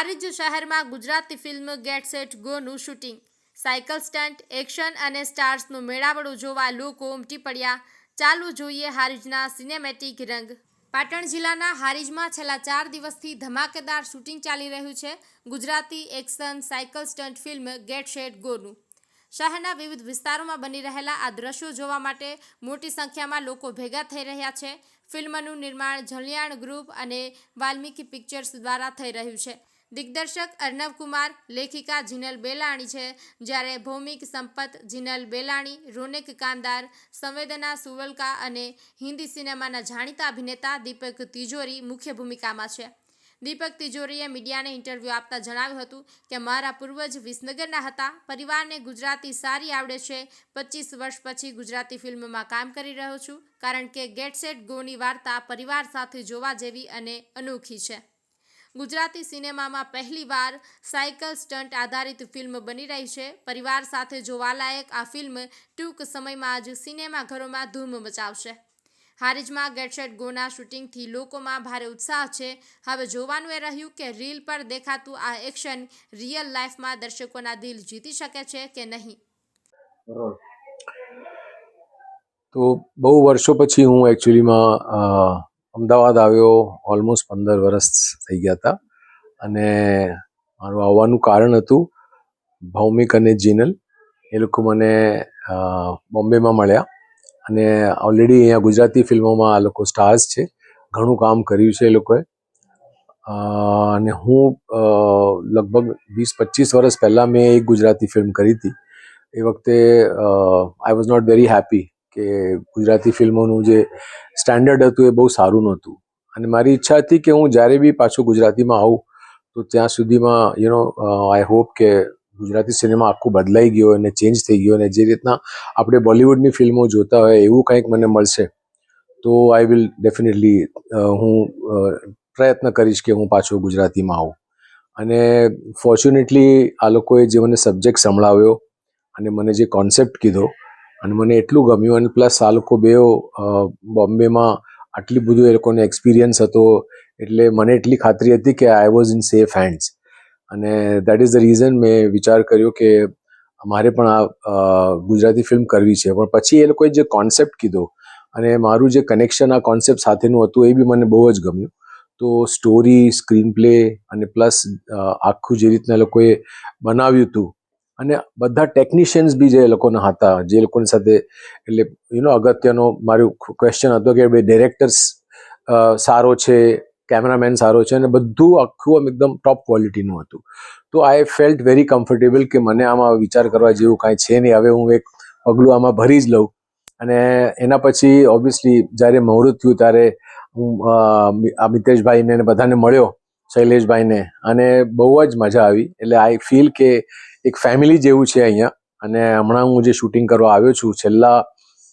હારીજ શહેરમાં Gujarati film gate set ગોનું shooting. Cycle stunt, action અને સ્ટાર્સનું મેળાવડું જોવા લોકો ઉમટી પડ્યા. ચાલુ જોઈએ હારીજના સિનેમેટિક રંગ. પાટણ જિલ્લાના હારીજમાં છેલ્લા ચાર દિવસથી ધમાકેદાર શૂટિંગ ચાલી રહ્યું છે Gujarati action cycle stunt film get set ગોનું. શહેરના વિવિધ વિસ્તારોમાં બની રહેલા આ દ્રશ્યો જોવા માટે મોટી સંખ્યામાં લોકો ભેગા થઈ રહ્યા છે. ફિલ્મનું નિર્માણ જલિયાણ ગ્રુપ અને વાલ્મીકી પિક્ચર્સ દ્વારા થઈ રહ્યું છે. દિગ્દર્શક અર્ણવ કુમાર, લેખિકા જીનલ બેલાણી છે. જ્યારે ભૌમિક સંપત જીનલ બેલાણી, રોનેક કાંદાર સંવેદના સુવલકા અને હિન્દી સિનેમાના જાણીતા અભિનેતા દીપક તિજોરી મુખ્ય ભૂમિકામાં છે. દીપક તિજોરીએ મીડિયાને ઇન્ટરવ્યૂ આપતા જણાવ્યું હતું કે, મારા પૂર્વજ વિસનગરના હતા. પરિવારને ગુજરાતી સારી આવડે છે. પચીસ વર્ષ પછી ગુજરાતી ફિલ્મમાં કામ કરી રહ્યો છું. કારણ કે ગેટ સેટ ગોની વાર્તા પરિવાર સાથે જોવા જેવી અને અનોખી છે. ગુજરાતી સિનેમામાં પહેલીવાર સાયકલ સ્ટન્ટ આધારિત ફિલ્મ બની રહી છે. પરિવાર સાથે જોવાલાયક આ ફિલ્મ ટૂંક સમયમાં જ સિનેમાઘરોમાં ધૂમ મચાવશે. હારીજમાં ગેટશેટ ગોના શૂટિંગથી લોકોમાં ભારે ઉત્સાહ છે. હવે જોવાનું એ રહ્યું કે રીલ પર દેખાતું આ એક્શન રિયલ લાઈફમાં દર્શકોના દિલ જીતી શકે છે કે નહીં? તો બહુ વર્ષો પછી હું એકચ્યુઅલીમાં અમદાવાદ આવ્યો ઓલમોસ્ટ પંદર વર્ષ થઈ ગયા હતા. અને મારું આવવાનું કારણ હતું ભૌમિક અને જીનલ. એ લોકો મને બોમ્બેમાં મળ્યા. અને ઓલરેડી અહીંયા ગુજરાતી ફિલ્મોમાં આ લોકો સ્ટાર્સ છે. ઘણું કામ કર્યું છે એ લોકોએ. અને હું લગભગ વીસ, પચીસ વર્ષ પહેલાં મેં એક ગુજરાતી ફિલ્મ કરી હતી. એ વખતે I was not very happy કે ગુજરાતી ફિલ્મોનું જે સ્ટાન્ડર્ડ હતું એ બહુ સારું નહોતું. અને મારી ઈચ્છા હતી કે હું જ્યારે બી પાછું ગુજરાતીમાં આવું તો ત્યાં સુધીમાં યુ નો આઈ હોપ કે ગુજરાતી સિનેમા આખું બદલાઈ ગયો અને ચેન્જ થઈ ગયો અને જે રીતના આપણે બોલિવૂડની ફિલ્મો જોતા હોય એવું કંઈક મને મળશે, તો આઈ વિલ ડેફિનેટલી હું પ્રયત્ન કરીશ કે હું પાછો ગુજરાતીમાં આવું. અને ફોર્ચ્યુનેટલી આ લોકોએ જે મને સબ્જેક્ટ સંભળાવ્યો અને મને જે કોન્સેપ્ટ કીધો અને મને એટલું ગમ્યું. અને પ્લસ આ લોકો બેઓ બોમ્બેમાં આટલી બધું એ લોકોને એક્સપિરિયન્સ હતો. એટલે મને એટલી ખાતરી હતી કે I was in safe hands અને દેટ ઇઝ ધ રીઝન મેં વિચાર કર્યો કે મારે પણ આ ગુજરાતી ફિલ્મ કરવી છે. પણ પછી એ લોકોએ જે કોન્સેપ્ટ કીધો અને મારું જે કનેક્શન આ કોન્સેપ્ટ સાથેનું હતું એ બી મને બહુ જ ગમ્યું. તો સ્ટોરી સ્ક્રીન પ્લે અને પ્લસ આખું જે રીતના લોકોએ બનાવ્યું હતું અને બધા ટેકનિશિયન્સ બી જે લોકોના હતા, જે લોકોની સાથે, એટલે યુ નો અગત્યનો મારું ક્વેશ્ચન હતો કે ભાઈ ડિરેક્ટર્સ સારો છે કેમેરામેન સારો છે, અને બધું આખું આમ એકદમ ટોપ ક્વોલિટીનું હતું. તો આઈ ફેલ્ટ વેરી કમ્ફર્ટેબલ કે મને આમાં વિચાર કરવા જેવું કાંઈ છે નહીં. હવે હું એક પગલું આમાં ભરી જ લઉં. અને એના પછી ઓબ્વિયસલી જ્યારે મુહૂર્ત થયું ત્યારે હું આ મિતેશભાઈને બધાને મળ્યો. શૈલેષભાઈને. અને બહુ જ મજા આવી. એટલે આઈ ફીલ કે એક ફેમિલી જેવું છે અહીંયા. અને હમણાં હું જે શૂટિંગ કરવા આવ્યો છું, છેલ્લા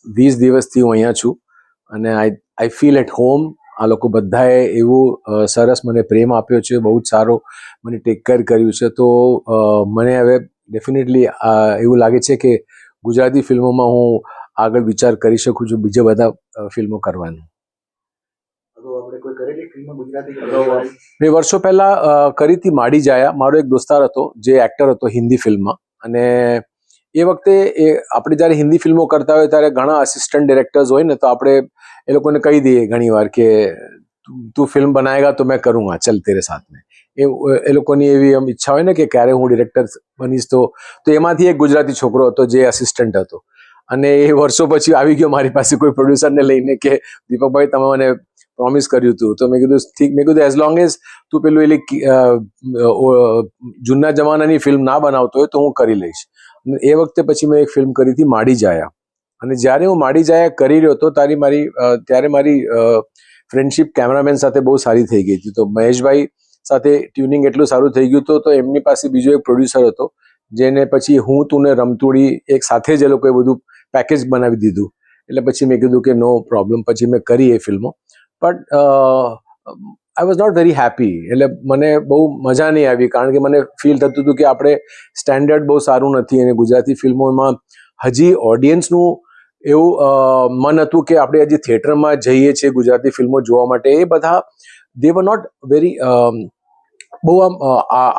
વીસ દિવસથી હું અહીંયા છું. અને I I feel at home આ લોકો બધાએ એવું સરસ મને પ્રેમ આપ્યો છે, બહુ જ સારો મને ટેક કેર કર્યું છે. તો મને હવે ડેફિનેટલી એવું લાગે છે કે ગુજરાતી ફિલ્મોમાં હું આગળ વિચાર કરી શકું છું બીજા બધા ફિલ્મો કરવાનું. આપણે કોઈ મેં વર્ષો પહેલા કરી હતી માડી જાયા મારો એક દોસ્તાર હતો જે એક્ટર હતો હિન્દી ફિલ્મમાં. અને એ વખતે એ આપણે જ્યારે હિન્દી ફિલ્મો કરતા હોય ત્યારે ઘણા અસિસ્ટન્ટ ડિરેક્ટર્સ હોય ને તો આપણે એ લોકોને કહી દઈએ ઘણી વાર કે તું- ફિલ્મ બનાએગા તો મેં કरूंगा ચલ તેરે સાથ મેં એ એ લોકોની એવી આમ ઈચ્છા હોય ને કે ક્યારે હું ડિરેક્ટર બનીશ તો તો એમાંથી એક ગુજરાતી છોકરો હતો જે અસિસ્ટન્ટ હતો. અને એ વર્ષો પછી આવી ગયો મારી પાસે કોઈ પ્રોડ્યુસરને લઈને કે દીપકભાઈ તમે મને પ્રોમિસ કર્યું હતું તો મેં કીધું, ઠીક. મેં કીધું એઝ લોંગ એઝ તું પેલું એલી જૂના જમાનાની ફિલ્મ ના બનાવતો હોય તો હું કરી લઈશ. એ વખતે પછી મેં એક ફિલ્મ કરી હતી, માડી જાયા. અને જ્યારે હું માડી જાયા કરી રહ્યો હતો, તારી મારી ત્યારે મારી ફ્રેન્ડશિપ કેમેરામેન સાથે બહુ સારી થઈ ગઈ હતી. તો મહેશભાઈ સાથે ટ્યુનિંગ એટલું સારું થઈ ગયું હતું તો એમની પાસે બીજો એક પ્રોડ્યુસર હતો, જેને પછી હું, તું ને રમતુડી એક સાથે જ એ લોકોએ બધું પેકેજ બનાવી દીધું. એટલે પછી મેં કીધું કે નો પ્રોબ્લેમ પછી મેં કરી એ ફિલ્મો but I was not very happy એટલે મને બહુ મજા નહીં આવી. કારણ કે મને ફીલ થતું હતું કે આપણે સ્ટેન્ડર્ડ બહુ સારું નથી. અને ગુજરાતી ફિલ્મોમાં હજી ઓડિયન્સનું એવું મન હતું કે આપણે હજી થિયેટરમાં જઈએ છીએ ગુજરાતી ફિલ્મો જોવા માટે. એ બધા દે વર નોટ વેરી બહુ આમ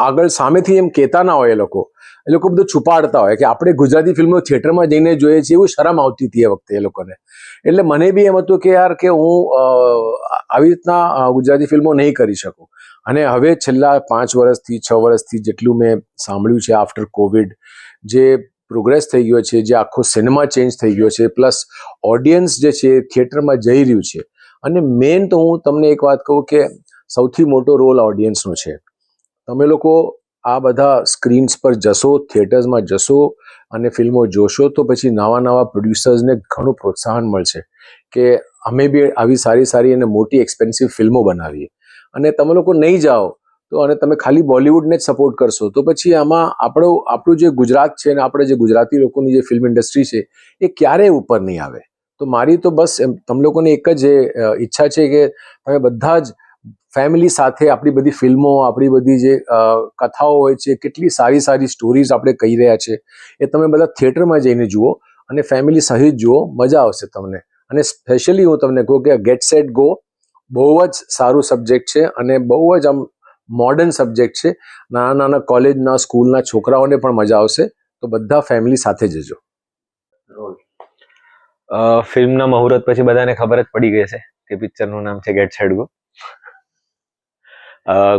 આગળ સામેથી એમ કહેતા ના હોય એ લોકો. એ લોકો બધું છુપાડતા હોય કે આપણે ગુજરાતી ફિલ્મો થિયેટરમાં જઈને જોઈએ છીએ એવું શરમ આવતી હતી એ વખતે એ લોકોને. એટલે મને બી એમ હતું કે યાર કે હું આવી રીતના ગુજરાતી ફિલ્મો નહીં કરી શકું. અને હવે છેલ્લા પાંચ વર્ષથી, છ વર્ષથી જેટલું મેં સાંભળ્યું છે આફ્ટર કોવિડ જે પ્રોગ્રેસ થઈ ગયો છે, જે આખો સિનેમા ચેન્જ થઈ ગયો છે પ્લસ ઓડિયન્સ જે છે થિયેટરમાં જઈ રહ્યું છે. અને મેઇન તો હું તમને એક વાત કહું કે સૌથી મોટો રોલ ઓડિયન્સનો છે. તમે લોકો આ બધા સ્ક્રીન્સ પર જશો, થિયેટર્સમાં જશો અને ફિલ્મો જોશો, તો પછી નવા નવા પ્રોડ્યુસર્સને ઘણું પ્રોત્સાહન મળશે કે અમે બી આવી સારી સારી અને મોટી એક્સપેન્સિવ ફિલ્મો બનાવીએ. અને તમે લોકો નહીં જાઓ, તો અને તમે ખાલી બોલિવૂડને જ સપોર્ટ કરશો, તો પછી આમાં આપણો, આપણું જે ગુજરાત છે અને આપણે જે ગુજરાતી લોકોની જે ફિલ્મ ઇન્ડસ્ટ્રી છે, એ ક્યારેય ઉપર નહીં આવે. તો મારી તો બસ એમ, તમે લોકોને એક જ ઈચ્છા છે કે તમે બધા જ ફેમિલી સાથે આપણી બધી ફિલ્મો, આપણી બધી જે કથાઓ હોય છે, કેટલી સારી સારી સ્ટોરીઝ આપણે કહી રહ્યા છે, એ તમે બધા થિયેટરમાં જઈને જુઓ અને ફેમિલી સહિત જુઓ, મજા આવશે તમને. અને સ્પેશિયલી હું તમને કહું કે ગેટ સેટ ગો બહુ જ સારું સબ્જેક્ટ છે અને બહુ જ આમ મોડર્ન સબ્જેક્ટ છે. નાના નાના કોલેજના સ્કૂલના છોકરાઓને પણ મજા આવશે. તો બધા ફેમિલી સાથે જજો. ફિલ્મના મુહૂર્ત પછી બધાને ખબર જ પડી ગઈ છે કે પિક્ચરનું નામ છે get set go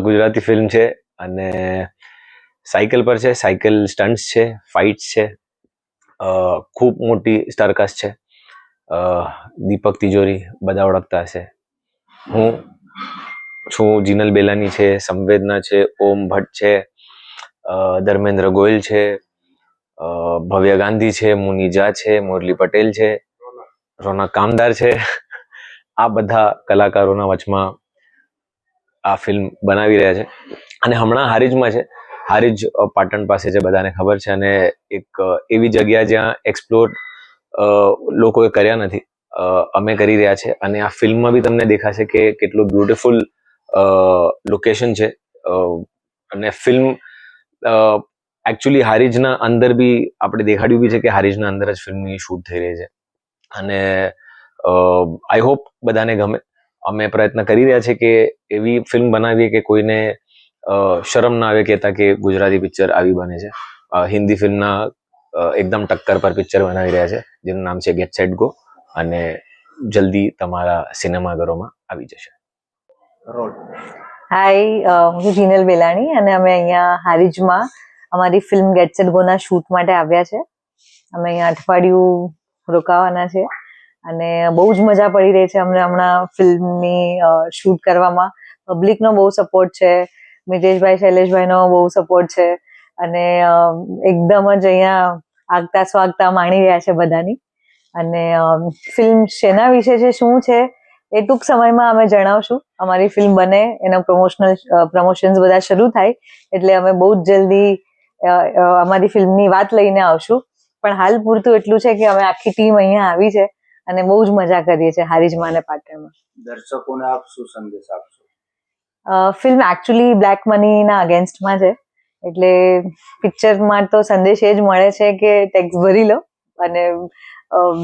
Gujarati film છે અને સાયકલ પર છે, સાયકલ સ્ટન્ટ્સ છે ફાઇટ્સ છે ખૂબ મોટી સ્ટારકાસ્ટ છે. દીપક તિજોરી બધા ઓળખતા હશે. હું છું જીનલ બેલાની છે, સંવેદના છે, ઓમ ભટ્ટ છે ધર્મેન્દ્ર ગોયલ છે ભવ્ય ગાંધી છે મુનિજા છે, મુરલી પટેલ છે, રોનક કામદાર છે. આ બધા કલાકારોના વચમાં આ ફિલ્મ બનાવી રહ્યા છે. અને હમણાં હારીજમાં છે. હારીજ પાટણ પાસે છે બધાને ખબર છે. અને એક એવી જગ્યા જ્યાં એક્સપ્લોર લોકોએ કર્યા નથી. અમે કરી રહ્યા છે. અને આ ફિલ્મમાં બી તમને દેખાશે કે કેટલું બ્યુટિફુલ લોકેશન છે. અને ફિલ્મ એકચ્યુઅલી હારીજના અંદર બી આપણે દેખાડ્યું બી છે કે હારીજના અંદર જ ફિલ્મની શૂટ થઈ રહી છે. અને આઈ હોપ બધાને ગમે. અમે પ્રયત્ન કરી રહ્યા છીએ કે એવી ફિલ્મ બનાવીએ કે કોઈને શરમ ના આવે કહેતા કે ગુજરાતી પિક્ચર આવી બને છે. હિન્દી ફિલ્મના એકદમ ટક્કર પર પિક્ચર બનાવી રહ્યા છે જેનું નામ છે ગેટ સેટ ગો અને જલ્દી તમારા સિનેમાઘરોમાં આવી જશે. રોલ. હાય હું છું જીનલ બેલાણી અને અમે અહીંયા હારીજમાં અમારી ફિલ્મ ગેટ સેટ ગોના શૂટ માટે આવ્યા છે. અમે અહીંયા અઠવાડિયું રોકાવાના છે. અને બહુ જ મજા પડી રહી છે અમને હમણાં ફિલ્મની શૂટ કરવામાં. પબ્લિકનો બહુ સપોર્ટ છે, મિતેશભાઈ, શૈલેષભાઈનો બહુ સપોર્ટ છે. અને એકદમ જ અહીંયા આગતા સ્વાગતા માણી રહ્યા છે બધાની. અને ફિલ્મ શેના વિશે છે, શું છે, એ ટૂંક સમયમાં અમે જણાવશું. અમારી ફિલ્મ બને, એના પ્રમોશનલ પ્રમોશન્સ બધા શરૂ થાય, એટલે અમે બહુ જ જલ્દી અમારી ફિલ્મની વાત લઈને આવશું. પણ હાલ પૂરતું એટલું છે કે અમે આખી ટીમ અહીંયા આવી છે. અને બહુ જ મજા કરીએ છીએ હારીજમાં અને પાટણમાં. દર્શકોને આપ શું સંદેશ આપશો? ફિલ્મ એકચ્યુઅલી બ્લેક મનીના અગેન્સ્ટમાં છે. એટલે પિક્ચરમાં તો સંદેશ એ જ મળે છે કે ટેક્સ ભરી લો અને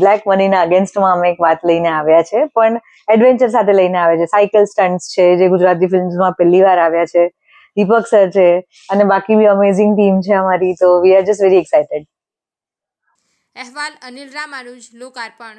બ્લેક મનીના અગેન્સ્ટમાં અમે એક વાત લઈને આવ્યા છે. પણ એડવેન્ચર સાથે લઈને આવ્યા છે. સાયકલ સ્ટન્ટ્સ છે જે ગુજરાતી ફિલ્મ્સમાં પહેલી વાર આવ્યા છે. દીપક સર છે અને બાકી બી અમેઝિંગ ટીમ છે અમારી. તો we are just very excited અહેવાલ અનિલ રામાનુજ લોકાર્પણ.